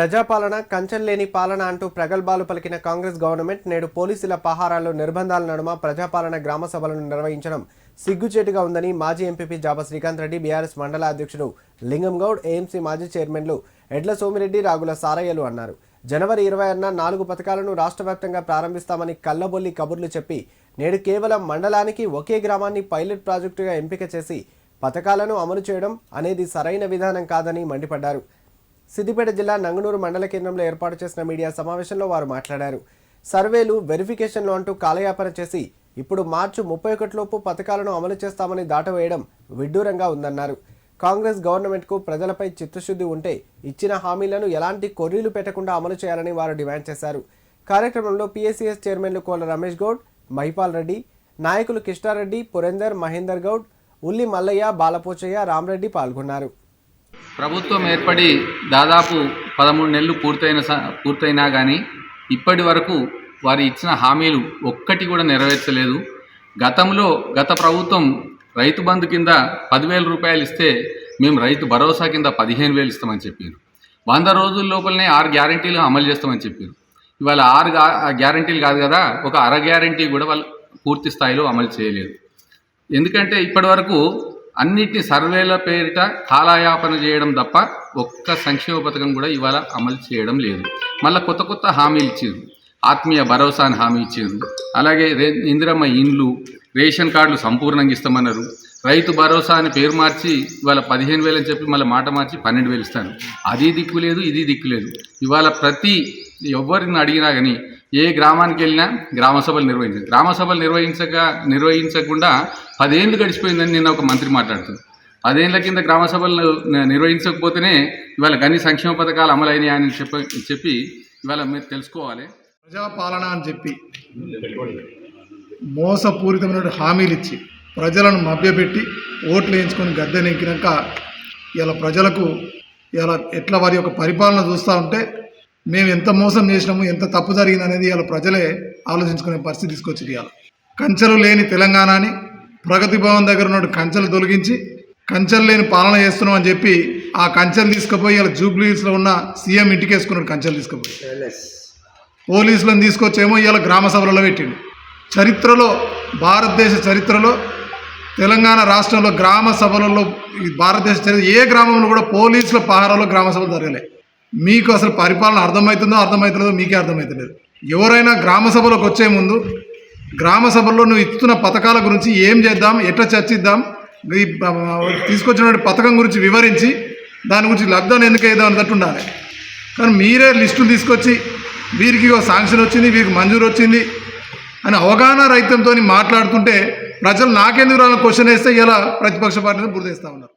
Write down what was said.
ప్రజాపాలన కంచెల్లేని పాలన అంటూ ప్రగల్భాలు పలికిన కాంగ్రెస్ గవర్నమెంట్ నేడు పోలీసుల పహారాల్లో నిర్బంధాల నడుమ ప్రజాపాలన గ్రామ సభలను నిర్వహించడం సిగ్గుచేటుగా ఉందని మాజీ ఎంపీపీ జాబా శ్రీకాంత్ రెడ్డి బీఆర్ఎస్ మండల అధ్యక్షుడు లింగంగౌడ్ ఏఎంసీ మాజీ చైర్మన్లు ఎడ్ల సోమిరెడ్డి రాగుల సారయ్యలు అన్నారు. జనవరి ఇరవై ఆరున నాలుగు పథకాలను రాష్ట్ర వ్యాప్తంగా ప్రారంభిస్తామని కల్లబొల్లి కబుర్లు చెప్పి నేడు కేవలం మండలానికి ఒకే గ్రామాన్ని పైలట్ ప్రాజెక్టుగా ఎంపిక చేసి పథకాలను అమలు చేయడం అనేది సరైన విధానం కాదని మండిపడ్డారు. సిద్దిపేట జిల్లా నంగనూరు మండల కేంద్రంలో ఏర్పాటు చేసిన మీడియా సమావేశంలో వారు మాట్లాడారు. సర్వేలు వెరిఫికేషన్లు అంటూ కాలయాపన చేసి ఇప్పుడు మార్చి ముప్పై ఒకటిలోపు పథకాలను అమలు చేస్తామని దాటవేయడం విడ్డూరంగా ఉందన్నారు. కాంగ్రెస్ గవర్నమెంట్కు ప్రజలపై చిత్తశుద్ధి ఉంటే ఇచ్చిన హామీలను ఎలాంటి కొర్రీలు పెట్టకుండా అమలు చేయాలని వారు డిమాండ్ చేశారు. కార్యక్రమంలో పీఎస్సీఎస్ చైర్మన్లు కోల రమేష్ గౌడ్ మహిపాల్ రెడ్డి నాయకులు కిష్టారెడ్డి పురేందర్ మహేందర్ గౌడ్ ఉల్లి మల్లయ్య బాలపోచయ్య రామరెడ్డి పాల్గొన్నారు. ప్రభుత్వం ఏర్పడి దాదాపు పదమూడు నెలలు పూర్తయిన స- పూర్తయినా కానీ ఇప్పటి వరకు వారు ఇచ్చిన హామీలు ఒక్కటి కూడా నెరవేర్చలేదు. గతంలో గత ప్రభుత్వం రైతు బంధు కింద పదివేల రూపాయలు ఇస్తే మేము రైతు భరోసా కింద పదిహేను వేలు ఇస్తామని చెప్పారు. వంద రోజుల లోపలనే ఆరు గ్యారంటీలు అమలు చేస్తామని చెప్పారు. ఇవాళ ఆరు గ్యారంటీలు కాదు కదా ఒక అర గ్యారంటీ కూడా వాళ్ళు పూర్తి స్థాయిలో అమలు చేయలేదు. ఎందుకంటే ఇప్పటివరకు అన్నిటిని సర్వేల పేరిట కాలయాపన చేయడం తప్ప ఒక్క సంక్షేమ పథకం కూడా ఇవాళ అమలు చేయడం లేదు. మళ్ళీ కొత్త కొత్త హామీలు ఇచ్చారు ఆత్మీయ భరోసా అని హామీ ఇచ్చారు అలాగే ఇందిరమ్మ ఇండ్లు రేషన్ కార్డులు సంపూర్ణంగా ఇస్తామన్నారు. రైతు భరోసా అని పేరు మార్చి ఇవాళ పదిహేను వేలు అని చెప్పి మళ్ళీ మాట మార్చి పన్నెండు వేలు ఇస్తాను. అది దిక్కు లేదు ఇది దిక్కు లేదు. ఇవాళ ప్రతి ఎవరిని అడిగినా కానీ ఏ గ్రామానికి వెళ్ళినా గ్రామ సభలు నిర్వహించారు గ్రామ సభలు నిర్వహించక నిర్వహించకుండా పదేళ్ళు గడిచిపోయిందని నిన్న ఒక మంత్రి మాట్లాడుతుంది పదేళ్ళ కింద గ్రామ సభలు నిర్వహించకపోతేనే ఇవాళ అన్ని సంక్షేమ పథకాలు అమలైనాయి అని చెప్పి చెప్పి ఇవాళ మీరు తెలుసుకోవాలి. ప్రజాపాలన అని చెప్పి మోసపూరితమైన హామీలు ఇచ్చి ప్రజలను మభ్యపెట్టి ఓట్లు వేయించుకొని గద్దె నెక్కినాక ఇలా ప్రజలకు ఇలా ఎట్లా వారి యొక్క పరిపాలన చూస్తూ ఉంటే మేము ఎంత మోసం చేసినాము ఎంత తప్పు జరిగింది అనేది ఇలా ప్రజలే ఆలోచించుకునే పరిస్థితి తీసుకొచ్చింది ఇవాళ. కంచెలు లేని తెలంగాణని ప్రగతి భవన్ దగ్గర ఉన్న కంచెలు తొలగించి కంచెలు లేని పాలన చేస్తున్నాం అని చెప్పి ఆ కంచెలు తీసుకుపోయి ఇలా జూబ్లీస్లో ఉన్న సీఎం ఇంటికి వేసుకున్నాడు కంచెలు తీసుకుపోయి పోలీసులను తీసుకొచ్చేమో ఇవాళ గ్రామ సభలలో పెట్టిండు. చరిత్రలో భారతదేశ చరిత్రలో తెలంగాణ రాష్ట్రంలో గ్రామ సభలలో భారతదేశ చరిత్ర ఏ గ్రామంలో కూడా పోలీసుల పహారాలో గ్రామ సభలు జరగలే. మీకు అసలు పరిపాలన అర్థమవుతుందో అర్థమవుతుందో మీకే అర్థమవుతలేదు ఎవరైనా గ్రామ సభలోకి వచ్చే ముందు గ్రామ సభల్లో నువ్వు ఇస్తున్న పథకాల గురించి ఏం చేద్దాం ఎట్లా చర్చిద్దాం ఈ తీసుకొచ్చిన పథకం గురించి వివరించి దాని గురించి లబ్ధాన్ని ఎందుకు వేద్దాం అన్నట్టు ఉండాలి. కానీ మీరే లిస్టులు తీసుకొచ్చి వీరికి ఒక శాంక్షన్ వచ్చింది వీరికి మంజూరు వచ్చింది అని అవగాహన రైతంతో మాట్లాడుతుంటే ప్రజలు నాకెందుకు రాని క్వశ్చన్ వేస్తే ఇలా ప్రతిపక్ష పార్టీని గుర్తిస్తూ ఉన్నారు.